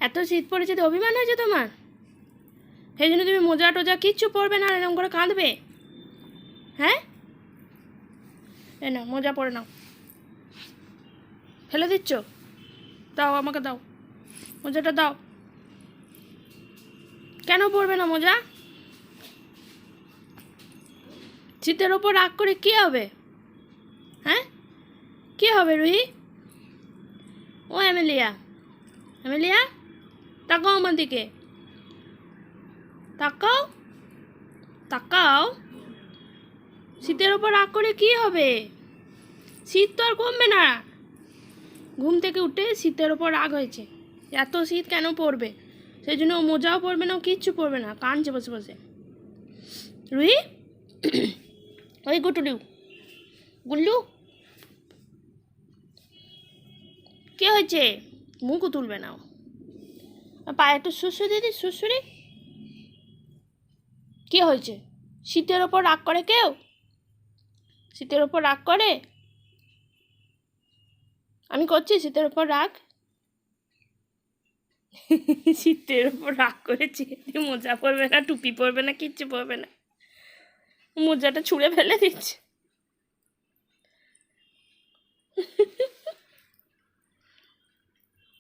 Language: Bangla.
এত শীত পড়েছে তো অভিমান হয়েছে তোমার? সেই জন্য তুমি মোজা টোজা কিচ্ছু পরবে না, এরকম করে কাঁদবে? হ্যাঁ? এ না মোজা পরে নাও। ফেলে দিচ্ছ? দাও আমাকে দাও। মোজাটা দাও। কেন পরবে না মোজা? শীতের ওপর রাগ করে কী হবে? হ্যাঁ? কী হবে রুহি? ও অ্যামেলিয়া। অ্যামেলিয়া? তাকাও আমার দিকে। তাকাও তাকাও। শীতের ওপর রাগ করে কি হবে? শীত তো আর কমবে না। ঘুম থেকে উঠে শীতের ওপর রাগ হয়েছে। এত শীত কেন পড়বে? সেই জন্য ও মোজাও পড়বে না কিচ্ছু পড়বে না। কানছে বসে বসে। রুহি? ওই গুটুলু। গুল্লু? কে হয়েছে? মুখও তুলবে না পায়ে একটু শুশু দিদি, শুশুরি। কে হয়েছে? শীতের ওপর রাগ করে কেউ? শীতের ওপর রাগ করে? আমি করছি শীতের ওপর রাগ? শীতের ওপর রাগ করেছি। মোজা পরবে না, টুপি পরবে না, কিচ্ছু পরবে না। মোজাটা ছুঁড়ে ফেলে দিচ্ছে।